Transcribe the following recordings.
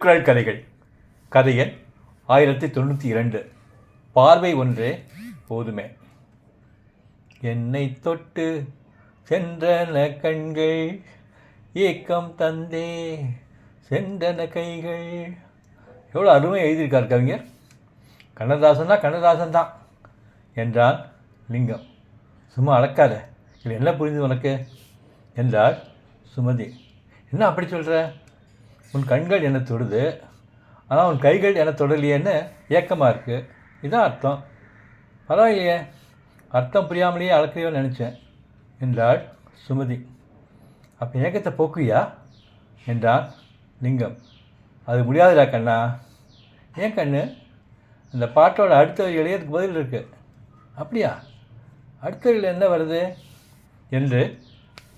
குரல் கதைகள் கதையன் ஆயிரத்தி தொண்ணூற்றி இரண்டு. பார்வை ஒன்றே போதுமே. என்னை தொட்டு சென்றன கண்கள் ஏக்கம் தந்தே சென்றன கைகள். எவ்வளோ அருமை எழுதியிருக்கார் கவிஞர். கண்ணதாசன்னா கண்ணதாசன் தான் என்றான் லிங்கம். சும்மா அளக்காத இது என்ன புரிஞ்சது உனக்கு? என்றார் சுமதி. என்ன அப்படி சொல்கிற உன் கண்கள் என்னை தொடுது? ஆனால் உன் கைகள் என்னை தொடலையேன்னு ஏக்கமாக இருக்குது இதுதான் அர்த்தம். பரவாயில்லையே. அர்த்தம் புரியாமலேயே அளக்கிறியோ நினச்சேன் என்றாள் சுமதி. அப்போ ஏக்கத்தை போக்குவியா? என்றான் லிங்கம். அது முடியாதுடா கண்ணா. ஏன் கண்ணு? அந்த பாட்டோட அடுத்த வரிகளே அதுக்கு பதில் இருக்கு. அப்படியா? அடுத்த வரியில் என்ன வருது? என்று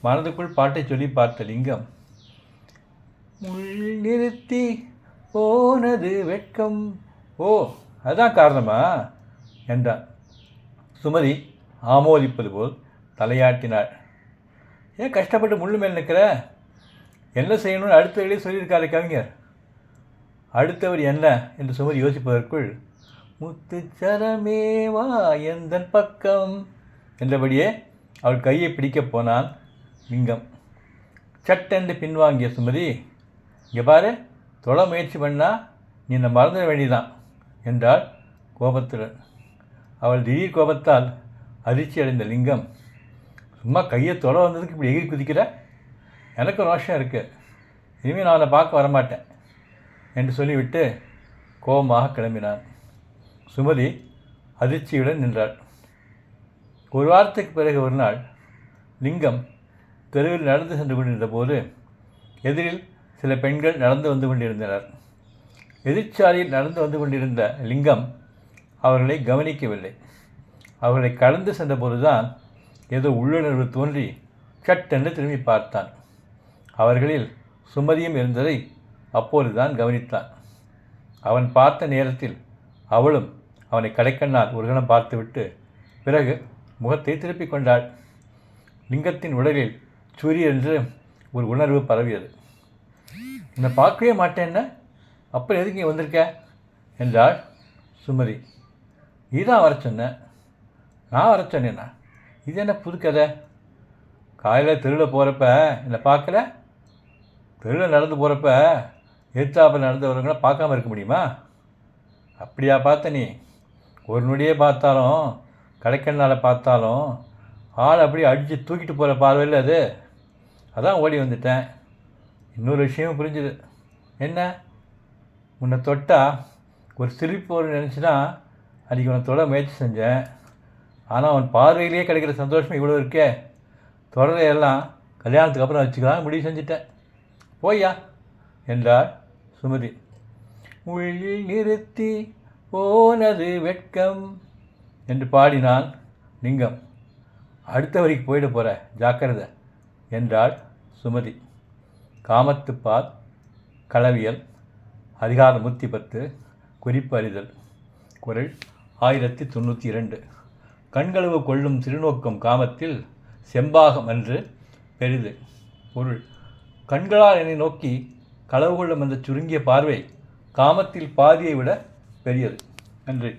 மனதுக்குள் பாட்டை சொல்லி பார்த்த லிங்கம் முள் நிறுத்தி போனது வெட்கம். ஓ அதான் காரணமா? என்றான். சுமதி ஆமோதிப்பது போல் தலையாட்டினாள். ஏன் கஷ்டப்பட்டு முள்ளு மேல் நிற்கிற? என்ன செய்யணும்னு அடுத்த வழியே சொல்லியிருக்காரு கவிஞர். அடுத்தவர் என்ன என்று சுமதி யோசிப்பதற்குள் முத்துச்சரமே வா எந்தன் பக்கம்? என்றபடியே அவள் கையை பிடிக்கப் போனான் லிங்கம். சட்டென்று பின்வாங்கிய சுமதி இங்கே பாரு தொட முயற்சி பண்ணால் நீ என்னை மறந்துட வேண்டிதான் என்றாள் கோபத்துடன். அவள் திடீர் கோபத்தால் அதிர்ச்சி அடைந்த லிங்கம். சும்மா கையை தொலை வந்ததுக்கு இப்படி எகிரி குதிக்கிற? எனக்கு ரோஷம் இருக்குது இனிமேல் நான் அதை பார்க்க வரமாட்டேன் என்று சொல்லிவிட்டு கோபமாக கிளம்பினான். சுமதி அதிர்ச்சியுடன் நின்றாள். ஒரு வாரத்துக்கு பிறகு ஒரு நாள் லிங்கம் தெருவில் நடந்து சென்று கொண்டிருந்த போது எதிரில் சில பெண்கள் நடந்து வந்து கொண்டிருந்தனர். எதிர்ச்சாலையில் நடந்து வந்து கொண்டிருந்த லிங்கம் அவர்களை கவனிக்கவில்லை. அவர்களை கடந்து சென்றபோதுதான் ஏதோ உள்ளுணர்வு தோன்றி சட்டென்று திரும்பி பார்த்தான். அவர்களில் சுமதியும் இருந்ததை அப்போதுதான் கவனித்தான். அவன் பார்த்த நேரத்தில் அவளும் அவனை கடைக்கண்ணால் ஒரு கணம் பார்த்துவிட்டு பிறகு முகத்தை திருப்பிக் கொண்டாள். லிங்கத்தின் உடலில் சுரி என்று ஒரு உணர்வு பரவியது. என்னை பார்க்கவே மாட்டேன்ன? அப்புறம் எதுக்கு இங்கே வந்திருக்க? என்றாள் சுமதி. நீ வர சொன்னேன் நான் வர சொன்னேண்ணா இது என்ன புது கதை? காலையில் தெருவில் போகிறப்ப என்னை பார்க்கல? தெருவில் நடந்து போகிறப்ப எதிர்த்தாப்பில் நடந்து பார்க்காம இருக்க முடியுமா? அப்படியா பார்த்த நீ? ஒரு நொடியே பார்த்தாலும் கடைக்கண்ணால் பார்த்தாலும் ஆள் அப்படியே அடித்து தூக்கிட்டு போகிற பார்வையில் அது. அதான் ஓடி வந்துட்டேன். இன்னொரு விஷயமும் புரிஞ்சுது. என்ன? உன்னை தொட்டால் ஒரு சிரிப்பு ஒரு நினச்சினா அன்றைக்கி உன்னை தொட முயற்சி செஞ்சேன் ஆனால் உன் பார்வையிலேயே கிடைக்கிற சந்தோஷம் இவ்வளோ இருக்கே. தொடரையெல்லாம் கல்யாணத்துக்கு அப்புறம் வச்சுக்கலாம் முடிவு செஞ்சுட்டேன். போய்யா என்றாள் சுமதி. உள்ளில் நிறுத்தி போனது வெட்கம் என்று பாடினான் லிங்கம். அடுத்த வரைக்கும் போயிட போகிற ஜாக்கிரதை என்றாள் சுமதி. காமத்துப்பால் களவியல் அதிகாரம் நூற்றி பத்து குறிப்பு அறிதல் குரல் ஆயிரத்தி தொண்ணூற்றி இரண்டு கண்களவு கொள்ளும் திருநோக்கம் காமத்தில் செம்பாகம் என்று பெரிது. பொருள் கண்களால் என்னை நோக்கி களவு கொள்ளும் அந்த சுருங்கிய பார்வை காமத்தில் பாதியை விட பெரியது. நன்றி.